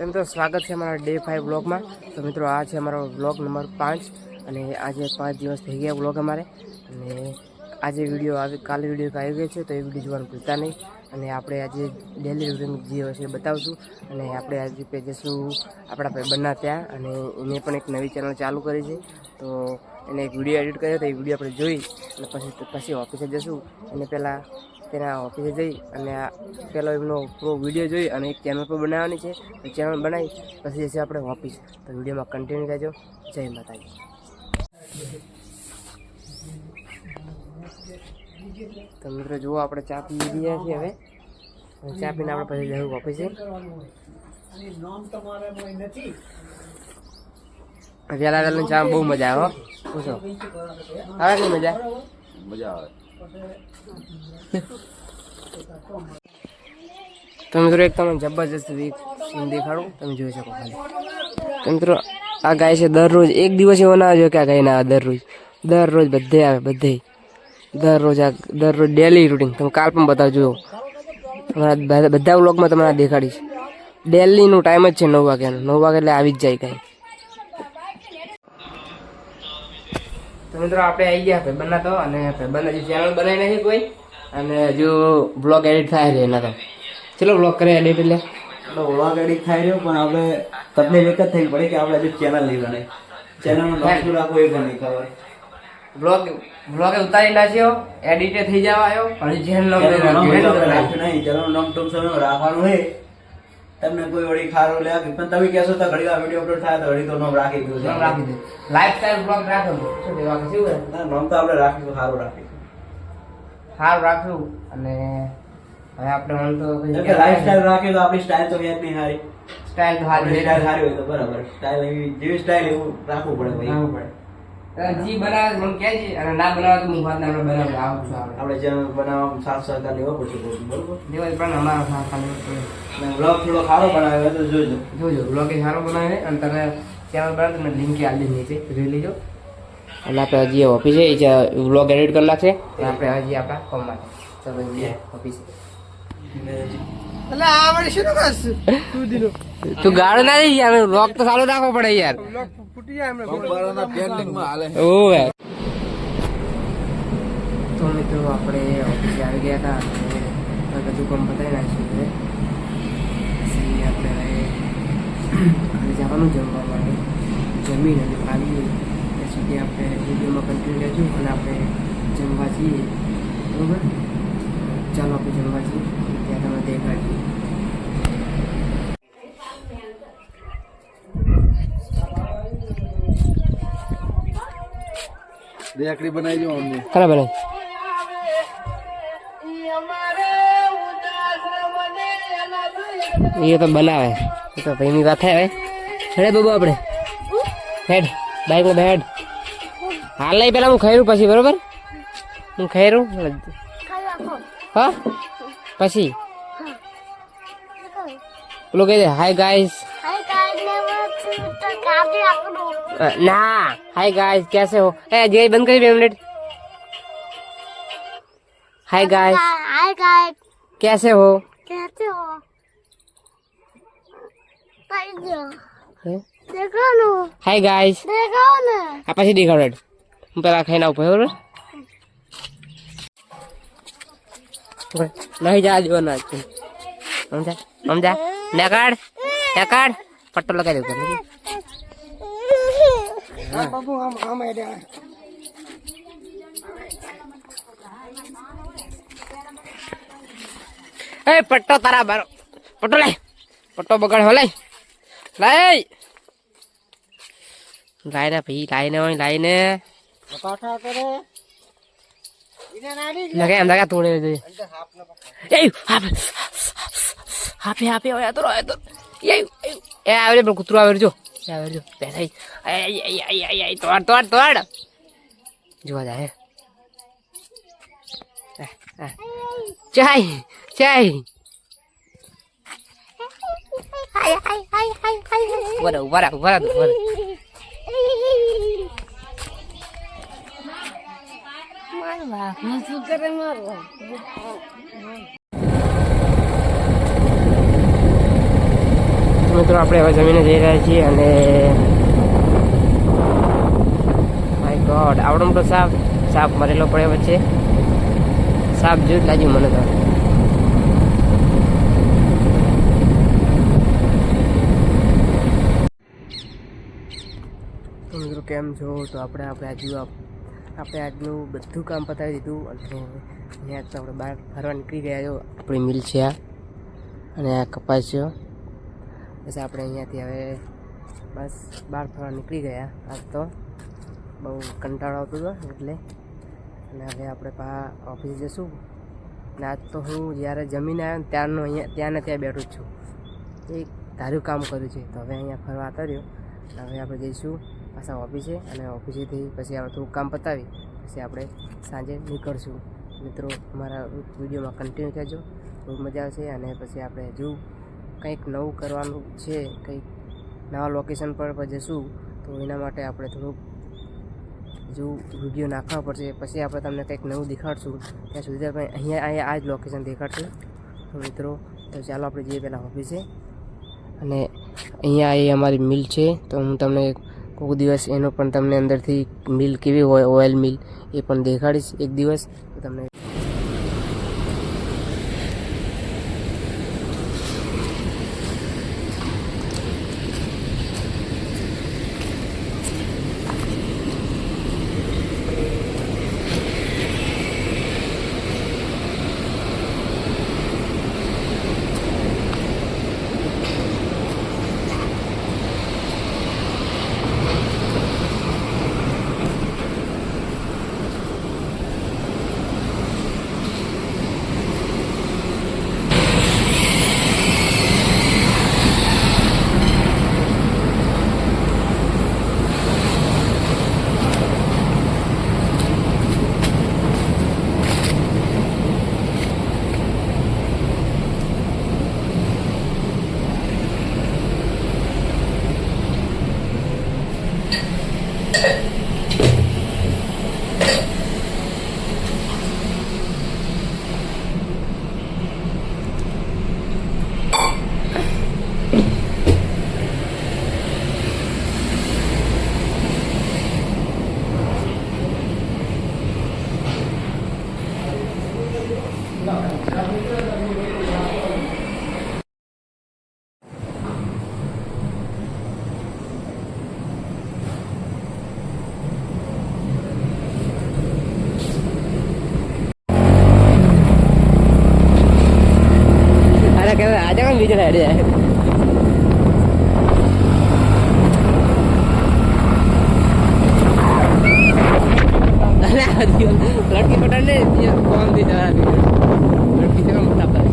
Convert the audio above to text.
તો મિત્રો સ્વાગત છે અમારા ડે ફાઇવ બ્લોગમાં તો મિત્રો, આ છે અમારો બ્લોગ નંબર પાંચ અને આજે પાંચ દિવસ થઈ ગયા બ્લોગ અમારે. અને આજે વીડિયો આવી, કાલે વીડિયો આવી ગયો છે, તો એ વીડિયો જોવાનું ભૂલતા નહીં. અને આપણે આજે ડેલી રૂટીન જે હોય છે બતાવશું. અને આપણે આજે જઈશું આપણા ભાઈબંધના ત્યાં. અને એને પણ એક નવી ચેનલ ચાલુ કરી છે. તો એને એક વીડિયો એડિટ કર્યો તો એ વીડિયો આપણે જોઈ અને પછી પછી ઓફિસે જઈશું અને પહેલાં તેના ઓફિસે જઈ અને આ પહેલો એમનો પૂરો વીડિયો જોઈ અને એક ચેનલ પણ બનાવવાની છે તો ચેનલ બનાવી પછી જશે આપણે ઓફિસ તો વિડીયોમાં કન્ટિન્યુ રહેજો. જય માતાજી. તો મિત્રો જુઓ આપણે ચા પી લીધી છીએ હવે. ચા પીને આપણે પછી જવું ઓફિસે વહેલા વહેલા ચા બહુ મજા આવે પૂછો. આવે કે મજા? મજા આવે. તો મિત્રો એક તમને જબરજસ્ત વીક સીન દેખાડું. તમે જોઈ શકો ખાલી. તો મિત્રો આ ગાય છે દરરોજ. એક દિવસ એવો ના જો કે આ ગાય ના આવે દરરોજ. દરરોજ બધે આવે બધે. દરરોજ આ દરરોજ ડેલી રૂટીન તમે કાલ પણ બતાવજો. તમારા બધા- વ્લોગમાં તમને આ દેખાડીશ. ડેલીનું ટાઈમ જ છે નવ વાગ્યાનો. નવ વાગે એટલે આવી જ જાય ગાય મિત્રો આપણે આવી ગયા ભાઈબંધના તો અને ભાઈબંધ હજી ચેનલ બનાવી નથી કોઈ. અને હજુ બ્લોગ એડિટ થાય છે એના તો. ચલો બ્લોગ કરે એડિટ એટલે. એટલે એડિટ થાય રહ્યો પણ આપણે તકલીફ એક જ થઈ પડી કે આપણે હજુ ચેનલ નહીં બને ચેનલનું નામ રાખવું એ પણ નહીં ખબર. બ્લોગ બ્લોગ ઉતારી નાખ્યો એડિટે થઈ જવા આવ્યો અને ચેનલ નામ નહીં. ચેનલનું નામ ટૂંક સમય રાખવાનું છે. તમને કોઈ વળી ખારો લે પણ તમે કહેશો તો ઘડી વાર વીડિયો અપલોડ થાય તો ઘડી તો નોમ રાખી દઉં નોમ રાખી દે લાઈફસ્ટાઈલ બ્લોગ રાખો શું દેવા કે શું ના, નોમ તો આપણે રાખીશું સારું રાખીશું. સારું રાખ્યું અને હવે આપણે મન તો કે લાઈફસ્ટાઈલ રાખીએ તો આપણી સ્ટાઇલ તો યાદ નહીં સારી સ્ટાઇલ તો હારી સ્ટાઇલ સારી હોય તો બરાબર. સ્ટાઈલ એવી જેવી સ્ટાઈલ એવું રાખવું પડે ભાઈ. રાખવું પડે. જી બનાવે મને કહેજે અને ના બનાવે તો હું વાત આપણે બનાવે આવું છું આપણે. આપણે ચેનલ બનાવવામાં સાથ સહકાર લેવો પડશે બરોબર? લેવાય પણ અમારો સાથ ખાલી પડે. બ્લોગ થોડો સારો બનાવ્યો તો જોજો. જોજો બ્લોગ એ સારો બનાવે અને તમે ચેનલ બનાવે તમને લિંક આપી નીચે જોઈ લેજો. એટલે આપણે હજી ઓફિસે બ્લોગ એડિટ કરી નાખશે. અને આપણે હજી આપણા કોમમાં ચાલો જઈએ ઓફિસે તું ગાળો ના દઈ યાર બ્લોગ તો સારો રાખવો પડે યાર. ઓવે તો મિત્રો આપણે ઓફિસે આવી ગયા હતા અને બધું કામ બતાવી નાખ્યું છે. પછી આપણે ઘરે જવાનું જમવા માટે. જમીન અને આવીએ ત્યાં સુધી આપણે વિડીયોમાં કન્ટિન્યુ રહેજો અને આપણે જમવા જઈએ. બરોબર? ચાલો આપણે જમવા જઈએ. ત્યાં તમે દેખાડીએ રેકડી બનાવી દો અમને ખરા બને એ તો બનાવે એ તો ભાઈની વાત થાય હવે હેડે બાબુ આપણે હેડ બાઈકમાં બેડ હાલ નહીં પેલા હું ખાઈ પછી બરોબર હું ખાઈ રહ્યું હા પછી પેલું કહી દે હાય ગાઈસ ના હાય ગાઈસ ना। हाय गाइस कैसे हो? ए बंद करिए हाय गाइस हाय गाइस कैसे हो? कैसे हो? हाय गाइस आप ऐसे देखो रेड। पहला खाना ऊपर नहीं जा जो ना समझा समझा नेकार नेकार पट्टो लगा दे। નેકાડ પટ્ટો આમ દઉં ઘરે. એ પટ્ટો તારા બારો પટ્ટો લે પટ્ટો બગડ હો લાય લાય લાય ને ભાઈ લાય ને હોય લાય ને લગે એમ લગા તોડે દે એ હાપ હાપે હાપે હોય તો એ એ આવે પણ કૂતરો આવે જો xem video đây. Đây ai ai ai તોડ તોડ તોડ જોવા જાય ચાય ચાય What a what a what a what a Marla, mas o cara é marla. મિત્રો, આપણે હવે જમીને જઈ રહ્યા છીએ અને માય ગોડ આવડો મોટો સાપ સાપ મરેલો પડે વચ્ચે. સાપ જેવું જ લાગ્યું મને તો. મિત્રો, કેમ છો? તો આપણે આપણે આજુ આપણે આજનું બધું કામ પતાવી દીધું. અને અહીંયા તો આપણે બહાર ફરવા નીકળી ગયા છો. આપણી મિલ છે આ. અને આ કપાસ છે. બસ આપણે અહીંયાથી હવે બસ બહાર ફરવા નીકળી ગયા. આજ તો બહુ કંટાળો આવતો હતો એટલે અને હવે આપણે પા ઓફિસ જશું અને આજ તો હું જ્યારે જમીને આવ્યો ત્યારનો અહીંયા ત્યાં ને ત્યાં બેઠું જ છું. એક ધાર્યું કામ કર્યું છે. તો હવે અહીંયા ફરવા આવતા રહ્યો. હવે આપણે જઈશું પાછા ઓફિસે અને ઓફિસેથી પછી આપણે થોડું કામ પતાવી પછી આપણે સાંજે નીકળશું. મિત્રો, અમારા વિડીયોમાં કન્ટિન્યુ થજો બહુ મજા આવશે અને પછી આપણે હજુ કંઈક નવું કરવાનું છે, કંઈક નવા લોકેશન પર જશું, તો એના માટે આપણે થોડુંક જો વીડિયો નાખવા પડશે. પછી આપણે તમને કંઈક નવું દેખાડશું. ત્યાં સુધી આપણે અહીંયા અહીંયા આ જ લોકેશન દેખાડશું. તો મિત્રો, તો ચાલો આપણે જઈએ પહેલાં ઓફિસે અને અહીંયા એ અમારી મિલ છે, તો હું તમને કોઈક દિવસ એનો પણ તમને અંદરથી મિલ કેવી હોય ઓઇલ મિલ એ પણ દેખાડીશ એક દિવસ. તો તમને બીજે સાઈડે જાય લડકી પટાડે કોણ દીધા લડકી જવા મોટા